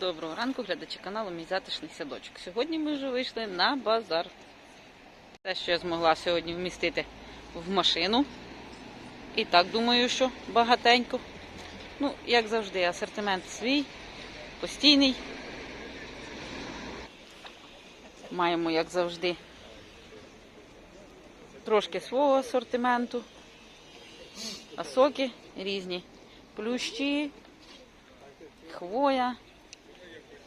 Доброго ранку, глядачі каналу Мій затишний садочок. Сьогодні ми вже вийшли на базар. Те, що я змогла сьогодні вмістити в машину. І так думаю, що багатенько. Ну, як завжди, асортимент свій, постійний. Маємо, як завжди, трошки свого асортименту, а соки різні. Плющі, хвоя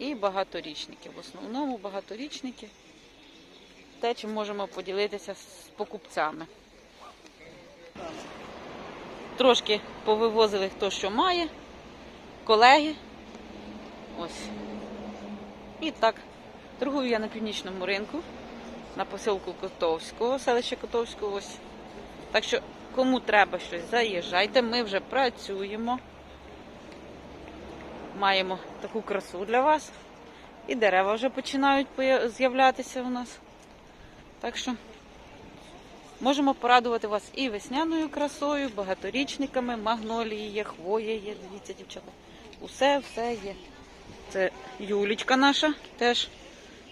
і багаторічники. В основному багаторічники. Те, чим можемо поділитися з покупцями. Трошки повивозили хто що має, колеги. Ось. І так, торгую я на північному ринку, на посілку Котовського, селище Котовського. Ось. Так що, кому треба щось, заїжджайте, ми вже працюємо. Маємо таку красу для вас. І дерева вже починають з'являтися у нас. Так що можемо порадувати вас і весняною красою, багаторічниками, магнолії є, хвоя є. Дивіться, дівчата. Усе, все є. Це Юлічка наша, теж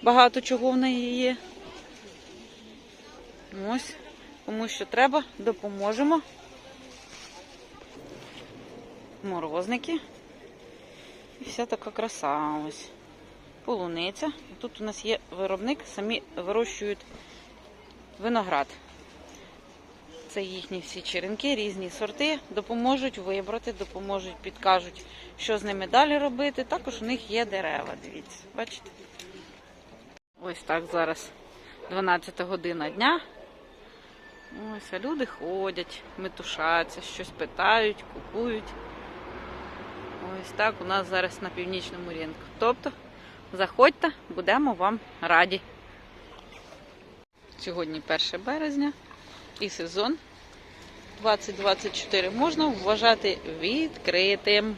багато чого в неї є. Ось, кому що треба, допоможемо. Морозники. І вся така краса ось. Полуниця. Тут у нас є виробник, самі вирощують виноград. Це їхні всі черенки, різні сорти, допоможуть вибрати, допоможуть, підкажуть, що з ними далі робити. Також у них є дерева, дивіться, бачите? Ось так зараз 12 година дня. Ось, а люди ходять, метушаться, щось питають, купують. Ось так у нас зараз на північному ринку. Тобто, заходьте, будемо вам раді. Сьогодні 1 березня і сезон 2024 можна вважати відкритим.